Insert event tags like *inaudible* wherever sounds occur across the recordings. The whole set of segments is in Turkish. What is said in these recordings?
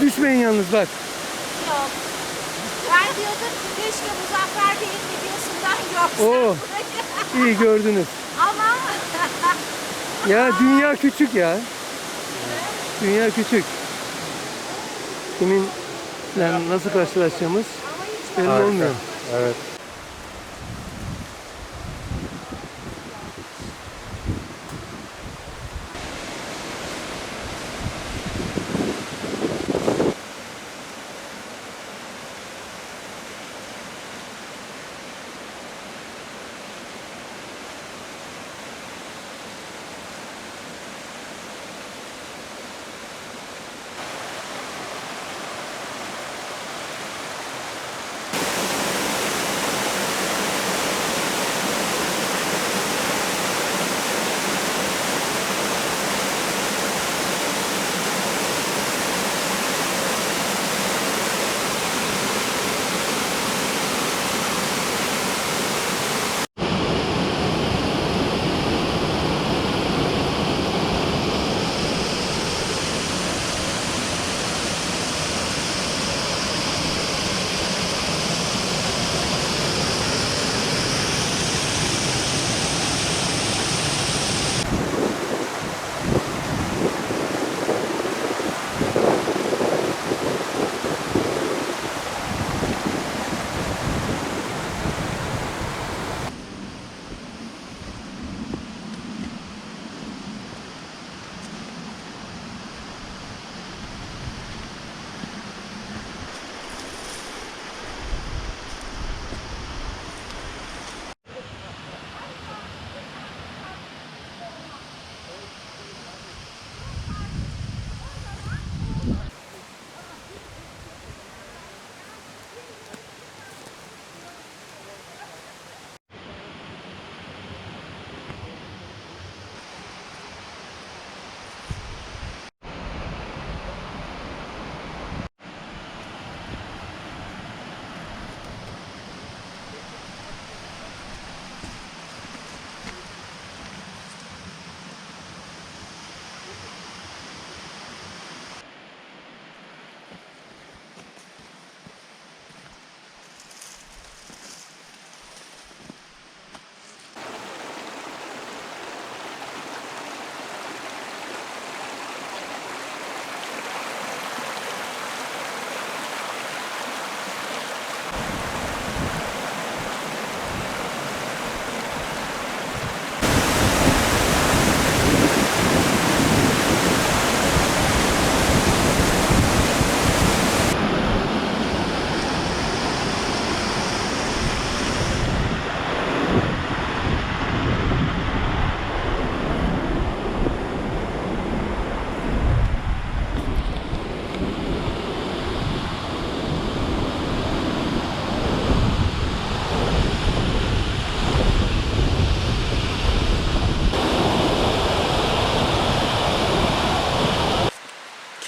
geçmeyin yalnız bak. Yok. Ben diyordum ki keşke Muzaffer Bey'in videosundan görsem Oo. *laughs* İyi gördünüz. Ama Ya *laughs* dünya küçük ya. Dünya küçük. Kimin nasıl karşılaşacağımız belli olmuyor. Evet.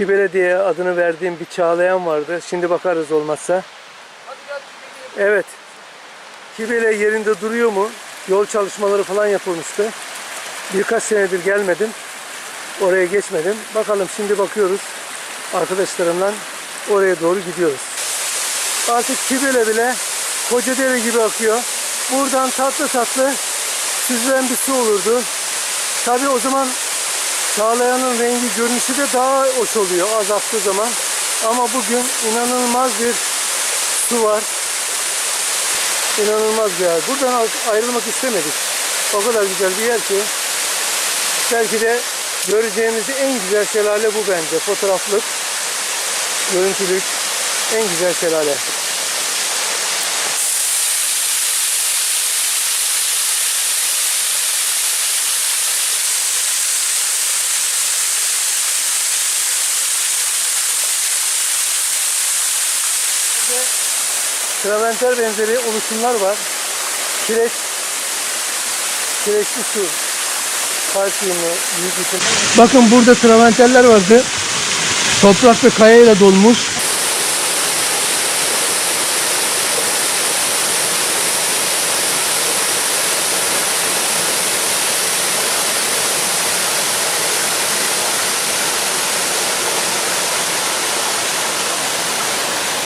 Kibele diye adını verdiğim bir çağlayan vardı. Şimdi bakarız olmazsa. Evet. Kibele yerinde duruyor mu? Yol çalışmaları falan yapılmıştı. Birkaç senedir gelmedim. Oraya geçmedim. Bakalım şimdi bakıyoruz. Arkadaşlarımla oraya doğru gidiyoruz. Artık Kibele bile Kocadere gibi akıyor. Buradan tatlı tatlı süzülen bir su olurdu. Tabi o zaman Çağlayanın rengi görünüşü de daha hoş oluyor az aktığı zaman. Ama bugün inanılmaz bir su var. İnanılmaz bir yer. Buradan ayrılmak istemedik. O kadar güzel bir yer ki. Belki de göreceğimiz en güzel şelale bu bence. Fotoğraflık, görüntülük en güzel şelale. Burada Traventer benzeri oluşumlar var. Kireç, kireçli su. Kalsiyumlu, büyük ihtimal. Bakın burada traventerler vardı. Toprak ve kayayla dolmuş.